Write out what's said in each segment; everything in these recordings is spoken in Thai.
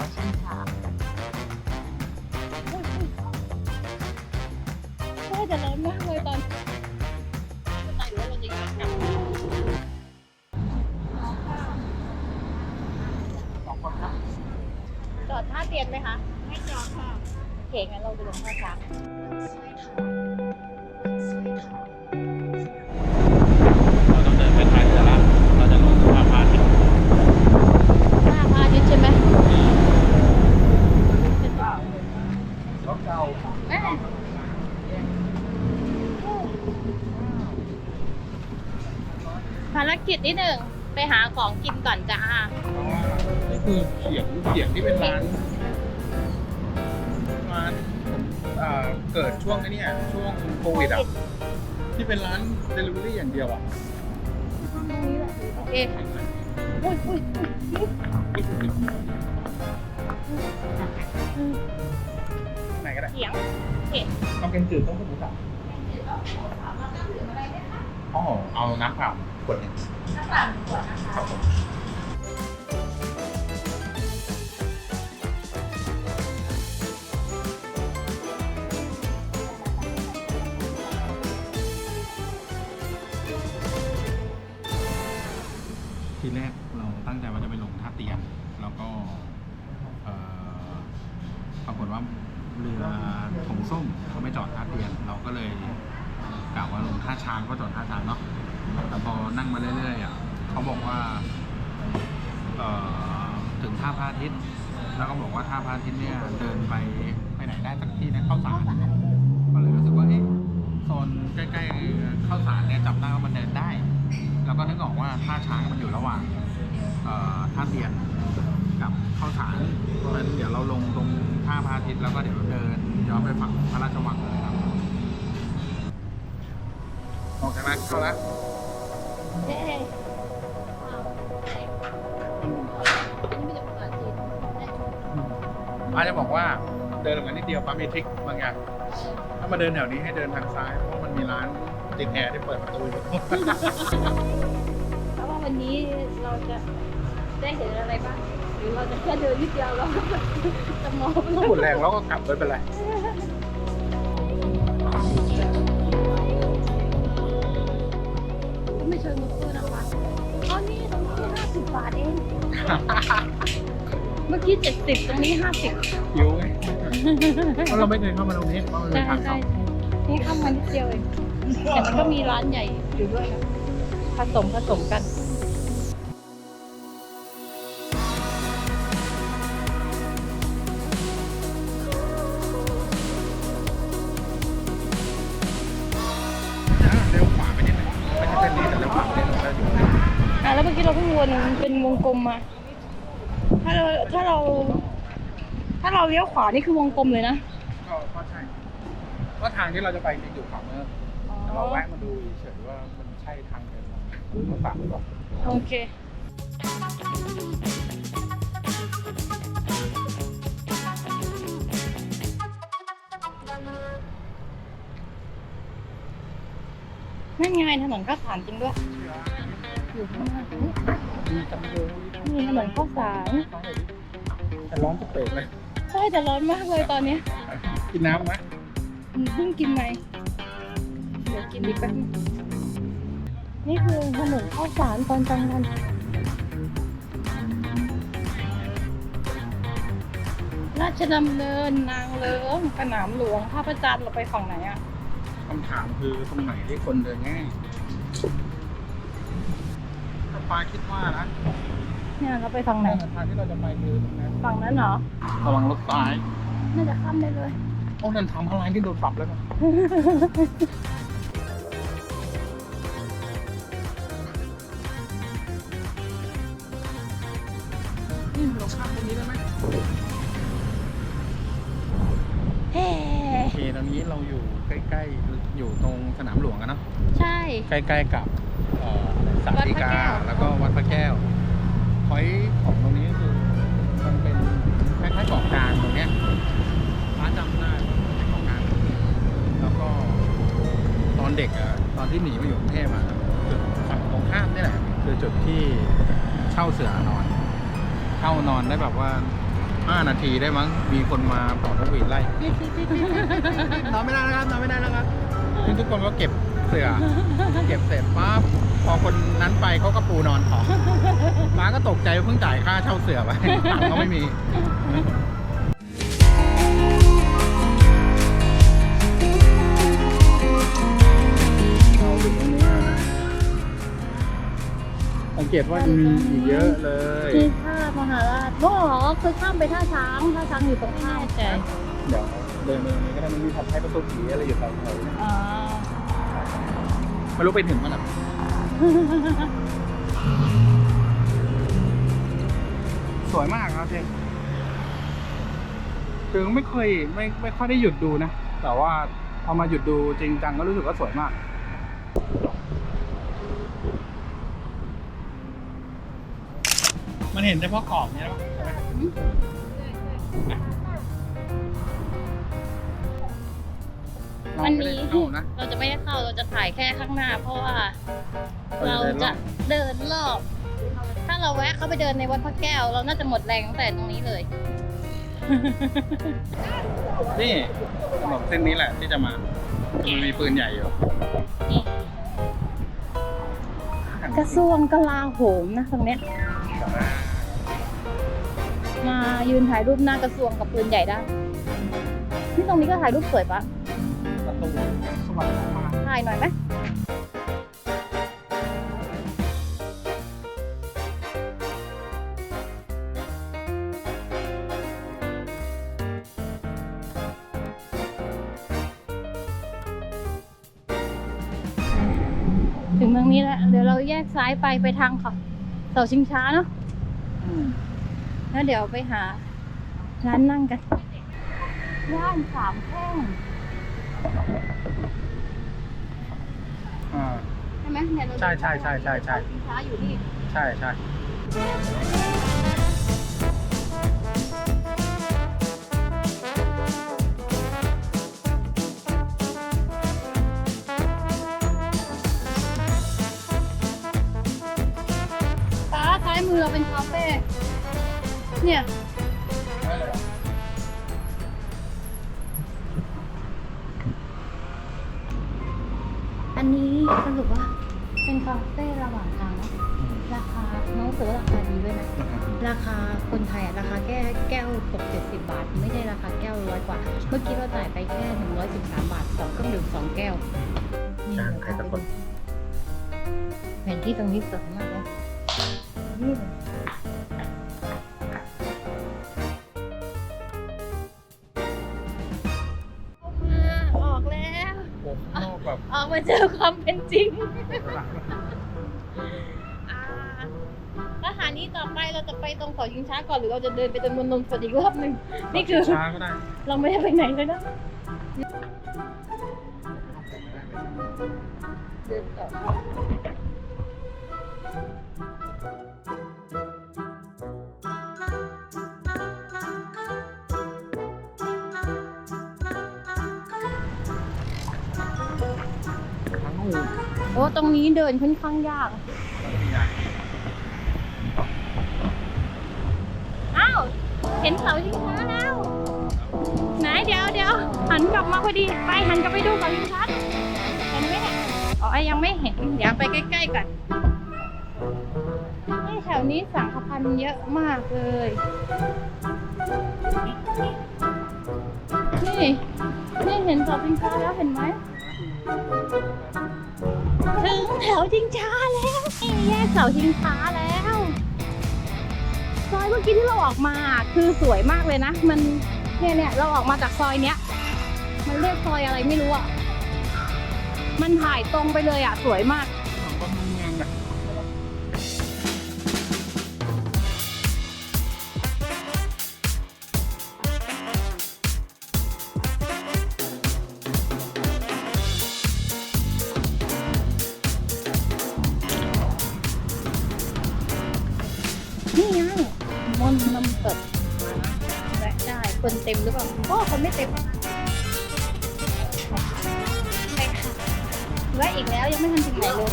เขาชิงช้าใช่แต่ร้อนมากเลยตอนแต่ว่าเราจะกลับสองคนครับจอดท่าเตียนไหมคะ ไม่จอดค่ะโอเคงั้นเราไปลงท่าช้าง หาของกินก่อนจ้านี่คือเขียงเขียงที่เป็นร้านร้านเอ่อเกิดช่วงไอ้นี้ช่วงโควิดอะที่เป็นร้านเดลิเวอรี่อย่างเดียวอะโอเคอุ้ยอุ้ยอุ้ยไหนก็ได้เขียงเอาแกงจืดต้องเป็นหมูสับอ๋อเอาน้ำเปล่าข วดหนึงน้ำเปล่าหนึ่งขวดนะคะครับผมทีแรกเราตั้งใจว่าจะไปลงท่าเตียน แล้วก็เอ่อปรากฏว่าเรือถงส้มเขาไม่จอดท่าเตียน เราก็เลยกล่าวว่าลงท่าช้างก็จอดท่าช้างเนาะ แต่พอนั่งมาเรื่อยๆอะเขาบอกว่าเอ่อถึงท่าพระอาทิตย์แล้วก็บอกว่าท่าพระอาทิตย์เนี่ยเดินไปไปไหนได้สักที่นะเข้าสารก็เลยรู้สึกว่าเอ๊ะโซนใกล้ๆเข้าสารเนี่ยจำได้ว่ามันเดินได้ แล้วก็นึกออกว่าท่าช้างมันอยู่ระหว่างเอ่อท่าเตียนกับเข้าสารเพราะฉะนั้นเดี๋ยวเราลงตรงท่าพระอาทิตย์แล้วก็เดี๋ยวเดินย้อนไปฝั่งพระราชวังเลยครับ ออกจากร้านเข้าแล้วเย้นี่ไม่จะภาษาจีนป้าจะบอกว่าเดินออกมานิดเดียวป้ามีทริคบางอย่างถ้ามาเดินแถวนี้ให้เดินทางซ้ายเพราะมันมีร้านติดแอร์ที่เปิดประตูอยู่เพราะว่าวันนี้เราจะได้เห็นอะไรบ้างหรือเราจะแค่เดินนิดเดียวเราก็จะมองถ้าหมดแรงเราก็กลับไม่เป็นไร เชิญมาพูดนะคะอ๋อนี่ตรงนี้ห้าสิบบาทเอง เมื่อกี้เจ็ดสิบตรงนี้ห้าสิบหิวไงเพราะเราไม่เคยเข้ามาตรงนี้เพราะมันเป็นใช่ทางใช่เข้านี่เข้ามานิดเดียวเองแต่มันก็มีร้านใหญ่อยู่ด้วยนะผสมผสมกัน วนเป็นวงกลมมา ถ้าเราถ้าเรา ถ้าเราเลี้ยวขวานี่คือวงกลมเลยนะก็ก็ใช่ว่าทางที่เราจะไปจริงอยู่ขวามือแต่เราแวะมาดูเฉยๆว่ามันใช่ทางเดินเราฝากหรือเปล่าโอเคนั่นไงถนนข้าวสารจริงด้วย อยู่ข้างหน้านี่ดีจังเลยนี่ถนนข้าวสารแต่ร้อนจะเปิดเลยใช่แต่ร้อนมากเลยตอนเนี้ยกินน้ำไหมเพิ่งกินไปเดี๋ยวกินอีกแป๊บนึงนี่คือถนนข้าวสารตอนกลางวันราชดำเนินนางเลิ้งสนามหลวงท่าพระจันทร์เราไปฝั่งไหนอะคำถามคือตรงไหนที่คนเดินง่าย ถ้าปาคิดว่านะเนี่ยเราไปฝั่งไหน ทางที่เราจะไปคือตรงนั้นฝั่งนั้นเหรอระวังรถซ้ายน่าจะข้ามได้เลย โอ้นั่นทำอะไรที่โดนปรับแล้วนะนี่เราข้ามตรงนี้ได้ไหมเฮ้ โอเคตอนนี้เราอยู่ใกล้ๆอยู่ตรงสนามหลวงกันเนาะใช่ ใกล้ๆกับเอ่อ สารวัดดีพระกาแก้วแล้วก็วัดพระแก้วพอยของตรงนี้ก็คือ มันเป็นคล้ายๆเกาะกลางตรงเนี้ยร้านจำได้ว่าเป็นเกาะกลางแล้วก็ตอนเด็กอะตอนที่หนีมาอยู่กรุงเทพอะจุดฝั่งตรงข้ามนี่แหละ คือจุดที่เช่าเสือนอน เช่านอนได้แบบว่า15นาทีได้มั้ง มีคนมาเป่านกหวีดไล่นอนไม่ได้นะครับนอนไม่ได้นะครับซึ่งทุกคนก็เก็บ เสือ เก็บเสร็จปั๊บพอคนนั้นไปเขาก็ปูนอนต่อม้าก็ตกใจเพิ่งจ่ายค่าเช่าเสือไปตังค์ก็ไม่มีเราถึงตรงนี้แล้วนะสังเกตว่ามีอีกเยอะเลยคือท่ามหาราชโอ้โหคือข้ามไปท่าช้างท่าช้างอยู่ตรงข้ามแต่เดี๋ยวเดินไปตรงนี้ก็ได้มันมีผัดไทยประตูผีอะไรอยู่แถวๆนี้อ่า ไม่รู้ไปถึงมันอะสวยมากครับเจงคือไม่เคยไม่ไม่ค่อยได้หยุดดูนะ แต่ว่าพอมาหยุดดูจริงจังก็รู้สึกว่าสวยมากมันเห็นเฉพาะขอบเนี่ยหรอ ใช่ไหมมันมีไได้เข้านะ เราจะไม่ได้เข้าเราจะถ่ายแค่ข้างหน้า เพราะว่า เราเราจะเดินรจะอบเดินรอบ ถ้าเราแวะเข้าไปเดินในวัดพระแก้ว เราน่าจะหมดแรงตั้งแต่ตรงนี้เลย นี่ถนนเส้นนี้แหละที่จะมามันมีปืนใหญ่อยู่นี่กระทรวงกลาโหมนะตรงเนี้ย มายืนถ่ายรูปหน้ากระทรวงกับปืนใหญ่ได้ ที่ตรงนี้ก็ถ่ายรูปสวยปะประตู สวรรค์มากถ่ายหน่อยไหมถึงเมืองนี้แล้ว เดี๋ยวเราแยกซ้ายไปไปทางเขาเสาชิงช้าเนาะอืมแล้วเดี๋ยวไปหาร้านนั่งกันย่านสามแพร่ง อ่า ใช่ไหมเนี่ยเราใช่ใช่ใช่ใช่ใช่ สินค้าอยู่นี่ ใช่ใช่ตาซ้ายมือเราเป็นคาเฟ่เนี่ย สรุปว่าเป็นคาเฟ่ระหว่างทางเนอะราคาน้องเสือราคาดีด้วยนะ ราคาคนไทยอะราคาแก้แก้วตก70บาท ไม่ใช่ราคาแก้วร้อยกว่า เมื่อกี้เราจ่ายไปแค่113บาทสองเครื่องดื่มสองแก้วจ้างใครสักคน แผนที่ตรงนี้สวยมากเลยนี่เลย มาเจอความเป็นจริงอ่าสถานีต่อไปเราจะไปตรงเสายิงช้าก่อนหรือเราจะเดินไปจนบนนมสดอีกรอบหนึ่งนี่คือช้าก็ได้ เราไม่ได้ไปไหนเลยนะเดินต่อ โอ้ตรงนี้เดินค่อนข้างยาก อ้าว เห็นเสาชิงช้าแล้ว ไหนเดี๋ยวเดี๋ยวหันกลับมาพอดี ไปหันกลับไปดูเสาชิงช้าเห็นไหมเนี่ยอ๋อยังไม่เห็น เดี๋ยวไปใกล้ๆก่อนแถวนี้สังขพันธ์เยอะมากเลย นี่ นี่เห็นเสาชิงช้าแล้วเห็นไหม ชิงช้าแล้วแยกเสาชิงช้าแล้วซอยเมื่อกี้ที่เราออกมาคือสวยมากเลยนะ มันเนี่ยเนี่ยเราออกมาจากซอยเนี้ย มันเรียกซอยอะไรไม่รู้อะมันถ่ายตรงไปเลยอะ สวยมาก ต็มหรือเปล่าโอ้คนไม่เต็มไปค่ะว่าอีกแล้วยังไม่ทันถึงไหนเลย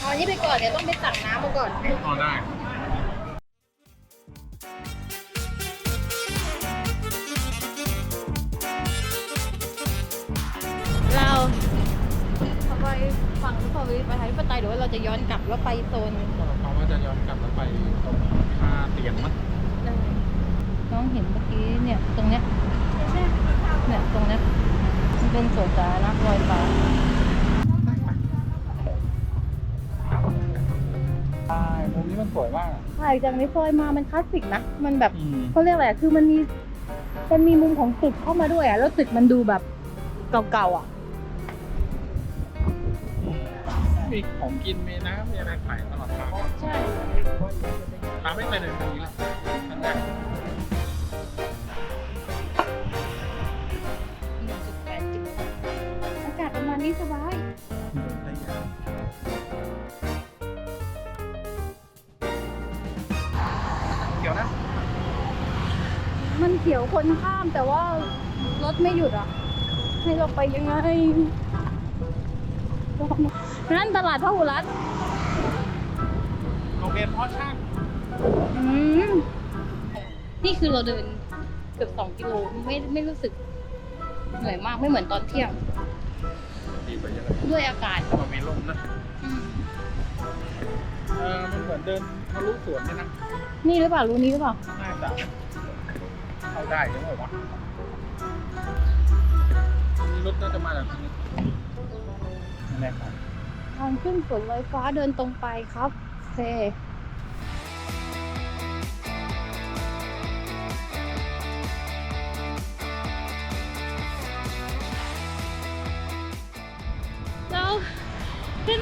เอาอันนี้ไปก่อนเดี๋ยวต้องไปตักน้ำมาก่อน พอได้เราจะไปฝั่งประชาธิปไตยหรือว่าเราจะย้อนกลับแล้วไปโซน เขาว่าจะย้อนกลับแล้วไปตรง เตียนมั้งน้องเห็นเมื่อกี้เนี่ยตรงเนี้ยเนี่ยตรงเนี้ยมันเป็นสวนสาธารณะลอยฟ้าใช่มุมนี้มันสวยมากถ่ายจากในซอยมามันคลาสสิกนะ มันแบบอืมเขาเรียกอะไรอะคือมันมีมันมีมุมของตึกเข้ามาด้วยอะแล้วตึกมันดูแบบเก่าๆอะมีของกินมีน้ำมีอะไรขายตลอดทาง ใช่ ทางไม่ไปเลยตรงนี้เลยทางแรกอากาศประมาณนี้สบายเดี๋ยวนะ มันเขียวคนข้ามแต่ว่ารถไม่หยุดอะ ให้เราไปยังไงนั่นตลาดพหุรัตน์โรงเรียนพ่อช่าง นี่คือเราเดินเกือบสองกิโลไม่ไม่รู้สึกเหนื่อยมากไม่เหมือนตอนเที่ยง ดีกว่าเยอะเลยด้วยอากาศมันมีลมนะอืมเออมันเหมือนเดินทะลุสวนเลยนะนี่หรือเปล่ารู้นี้หรือเปล่า น่าจะเข้าได้หรือเปล่าวะนี่รถน่าจะมาจากทางนี้นั่นแหละครับ ทางขึ้นสวนลอยฟ้าเดินตรงไปครับโอเค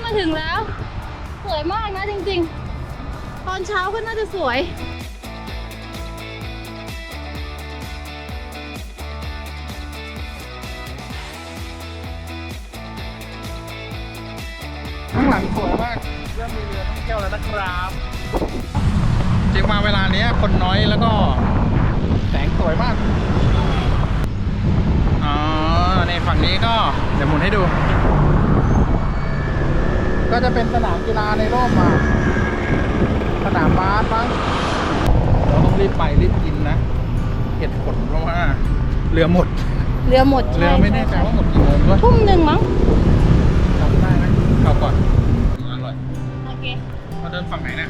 มาถึงแล้ว สวยมากนะจริงๆ ตอนเช้าก็น่าจะสวย ข้างหลังสวยมากเริ่มมีเรือท่องเที่ยวแล้วนะครับ จริงมาเวลานี้คนน้อยแล้วก็ แสงสวยมาก อ๋อ ในฝั่งนี้ก็ เดี๋ยวหมุนให้ดู ก็จะเป็นสนามกีฬาในร่มอะสนามบาสบ้างเราต้องรีบไปรีบกินนะเหตุผลเพราะว่าเรือหมด เรือหมดเรือไม่แน่ใจว่าหมดกี่โมงด้วยทุ่มหนึ่งมั้งจำได้ไหมเข้าก่อนอร่อยโอเคเราเดินฝั่งไหนนะ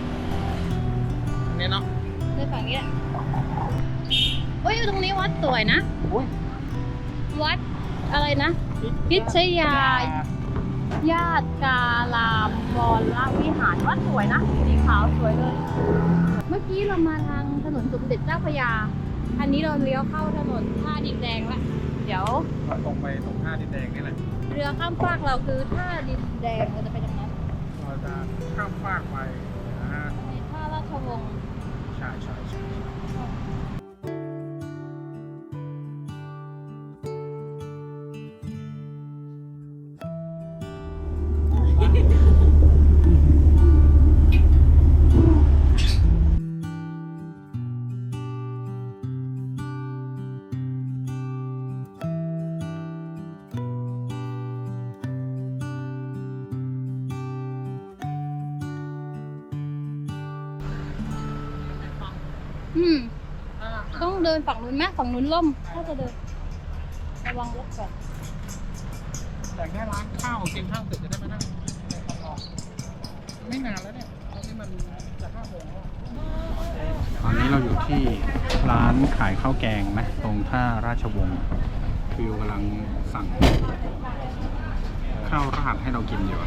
เนี่ยเนาะเดินฝั่งนี้แหละเฮ้ยตรงนี้วัดสวยนะอุ้ยวัดอะไรนะพิชยา ญาติกาลามวรวิหารวัดสวยนะสีขาวสวยเลย เมื่อกี้เรามาทางถนนสมเด็จเจ้าพระยา อันนี้เราเลี้ยวเข้าถนนท่าดินแดงละเดี๋ยวเราตรงไปตรงท่าดินแดงนี่แหละ เรือข้ามฟากเราคือท่าดินแดงเราจะไปตรงนั้นเราจะข้ามฟากไปนะฮะในท่าราชวงศ์ใช่ใช่ใช่ นฝั่งนู้นไหมฝั่งนู้นล่มถ้าจะเดินระวังรถก่อนแต่แค่ร้านข้าวกินข้าวเสร็จจะได้มานั่งในคอนโดไม่นานแล้วเนี่ยตอนนี้มันจะห้าโมงแล้วตอนนี้เราอยู่ที่ร้านขายข้าวแกงนะตรงท่าราชวงศ์ฟิวกำลังสั่ง ข้าวราดให้เรากินอยู่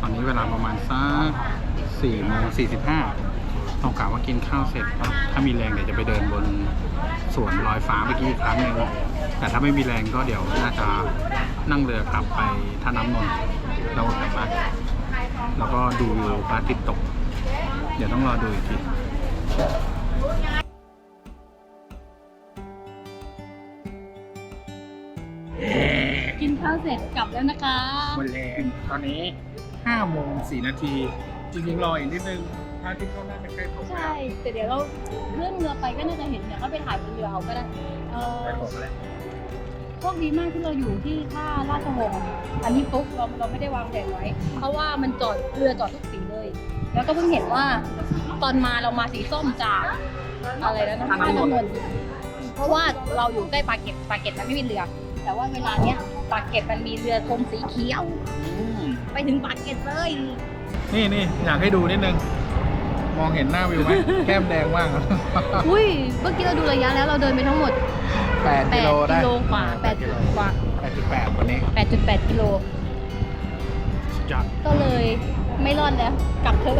ตอนนี้เวลาประมาณสักสี่โมงสี่สิบห้าต้องกะว่ากินข้าวเสร็จก็ถ้ามีแรงเดี๋ยวจะไปเดินบน สวนลอยฟ้าเมื่อกี้อีกครั้งหนึ่งแต่ถ้าไม่มีแรงก็เดี๋ยวน่าจะนั่งเรือกลับไปท่าน้ำนนท์แล้วก็กลับบ้านแล้วก็ดูวิวพระอาทิตย์ตก เดี๋ยวต้องรอดูอีกทีกินข้าวเสร็จกลับแล้วนะคะวันแรงตอนนี้5โมง4นาที จริงๆรออีกนิดนึง พระอาทิตย์เขาน่าจะใกล้ตกแล้วใช่ แต่เดี๋ยวเราเรื่องเรือไปก็น่าจะเห็นเดี๋ยวก็ไปถ่ายบนเรือเอาก็ได้เออใกล้ตกแล้วโชคดีมากที่เราอยู่ที่ท่าราชวงศ์อันนี้ปุ๊บเราเราไม่ได้วางแผนไว้ เพราะว่ามันจอดเรือจอดทุกสีเลย แล้วก็เพิ่งเห็นว่าตอนมาเรามาสีส้มจากอะไรแล้วนะท่าน้ำนนท์เพราะว่าเราอยู่ใกล้ปากเกร็ดปากเกร็ดมันไม่มีเรือ แต่ว่าเวลาเนี้ยปากเกร็ดมันมีเรือธงสีเขียวอืมไปถึงปากเกร็ดเลย นี่นี่อยากให้ดูนิดนึง มองเห็นหน้าวิวไหมแก้มแดงมากอุ้ยเมื่อกี้เราดูระยะแล้วเราเดินไปทั้งหมดแปด8กิโลได้กิโลกว่า8กิโลกว่าแปดจุดแปดวันนี้8.8กิโลสุดยอดก็เลยไม่รอดแล้ว กลับเถอะ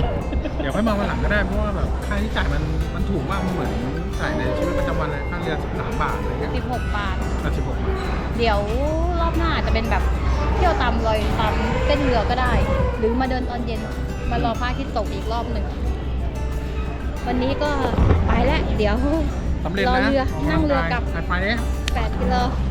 เดี๋ยวค่อยมาวันหลังก็ได้เพราะว่าแบบค่าใช้จ่ายมันมันถูกมากมันเหมือนจ่ายในชีวิตประจำวันเลยค่าเรือสิบสามบาทอะไรเงี้ย16บาทสิบหกบาทเดี๋ยวรอบหน้าอาจจะเป็นแบบเที่ยวตามรอยตามเส้นเรือก็ได้ หรือมาเดินตอนเย็นมารอพระอาทิตย์ตกอีกรอบหนึ่ง วันนี้ก็ไปแล้ว เดี๋ยวสำเร็จรอนะเรือนั่งเรือกลับไปไปเนี่ย 8กิโลบ๊ายบาย